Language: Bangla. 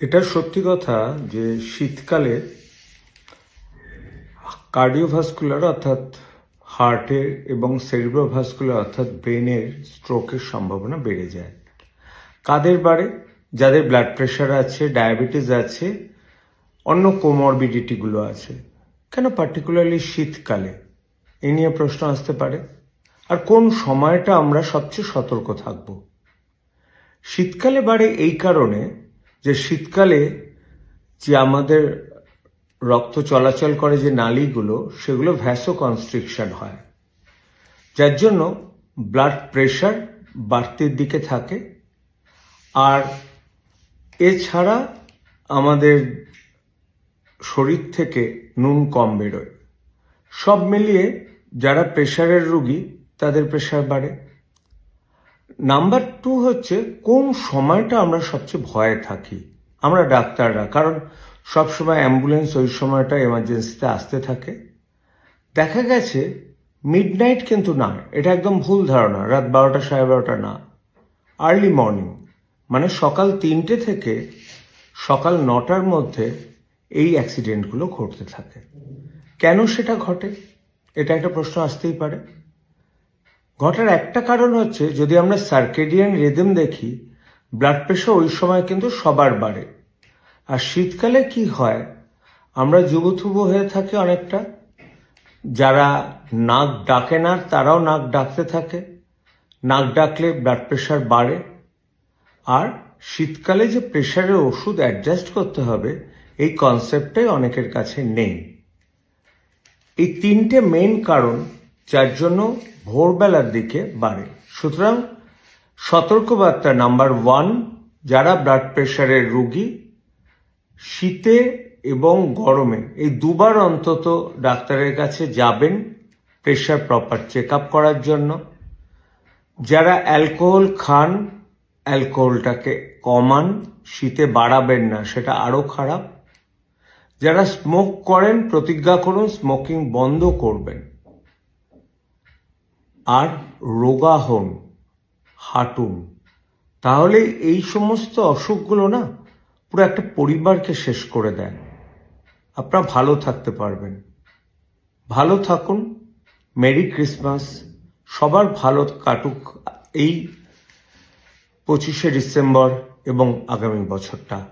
এটা সত্যি কথা যে শীতকালে কার্ডিওভাস্কুলার অর্থাৎ হার্টের এবং সেরিব্রোভাস্কুলার অর্থাৎ ব্রেনের স্ট্রোকের সম্ভাবনা বেড়ে যায়। কাদের বাড়ে? যাদের ব্লাড প্রেশার আছে ডায়াবেটিস আছে, অন্য কোমরবিডিটিগুলো আছে। কেন পার্টিকুলারলি শীতকালে? এ নিয়ে প্রশ্ন আসতে পারে। আর কোন সময়টা আমরা সবচেয়ে সতর্ক থাকব? শীতকালে বাড়ে এই কারণে যে শীতকালে যে আমাদের রক্ত চলাচল করে যে নালীগুলো, সেগুলো ভ্যাসো কনস্ট্রিকশন হয়। যার জন্য ব্লাড প্রেশার বাড়তির দিকে থাকে। আর এছাড়া আমাদের শরীর থেকে নুন কম বেরোয়। সব মিলিয়ে যারা প্রেশারের রুগী, তাদের প্রেশার বাড়ে। নাম্বার টু হচ্ছে, কোন সময়টা আমরা সবচেয়ে ভয়ে থাকি? আমরা ডাক্তাররা, কারণ সব সময় অ্যাম্বুলেন্স ওই সময়টা এমার্জেন্সিতে আসতে থাকে। দেখা গেছে মিড নাইট কিন্তু না, এটা একদম ভুল ধারণা, রাত বারোটা সাড়ে বারোটা না আর্লি মর্নিং মানে সকাল তিনটে থেকে সকাল নটার মধ্যে এই অ্যাক্সিডেন্টগুলো ঘটতে থাকে। কেন সেটা ঘটে? এটা একটা প্রশ্ন আসতেই পারে। ঘটার একটা কারণ হচ্ছে, যদি আমরা সার্কেডিয়ান রিদম দেখি ব্লাড প্রেশার ওই সময় কিন্তু সবার বাড়ে। আর শীতকালে কি হয়, আমরা যুবথুবু হয়ে থাকি অনেকটা। যারা নাক ডাকে না, তারাও নাক ডাকতে থাকে। নাক ডাকলে ব্লাড প্রেশার বাড়ে। আর শীতকালে যে প্রেশারের ওষুধ অ্যাডজাস্ট করতে হবে, এই কনসেপ্টটাই অনেকের কাছে নেই। এই তিনটে মেইন কারণ যার জন্য ভোরবেলার দিকে বাড়ে। সুতরাং সতর্কবার্তা নাম্বার ওয়ান, যারা ব্লাড প্রেশারের রুগী, শীতে এবং গরমে এই দুবার অন্তত ডাক্তারের কাছে যাবেন প্রেশার প্রপার চেক আপ করার জন্য। যারা অ্যালকোহল খান অ্যালকোহলটাকে কমান, শীতে বাড়াবেন না, সেটা আরও খারাপ। যারা স্মোক করেন, প্রতিজ্ঞা করুন স্মোকিং বন্ধ করবেন। আর রোগা হন হাঁটুন তাহলে এই সমস্ত অসুখগুলো না পুরো একটা পরিবারকে শেষ করে দেয়। আপনারা ভালো থাকতে পারবেন। ভালো থাকুন, মেরি ক্রিসমাস, সবার ভালো কাটুক এই পঁচিশে ডিসেম্বর এবং আগামী বছরটা।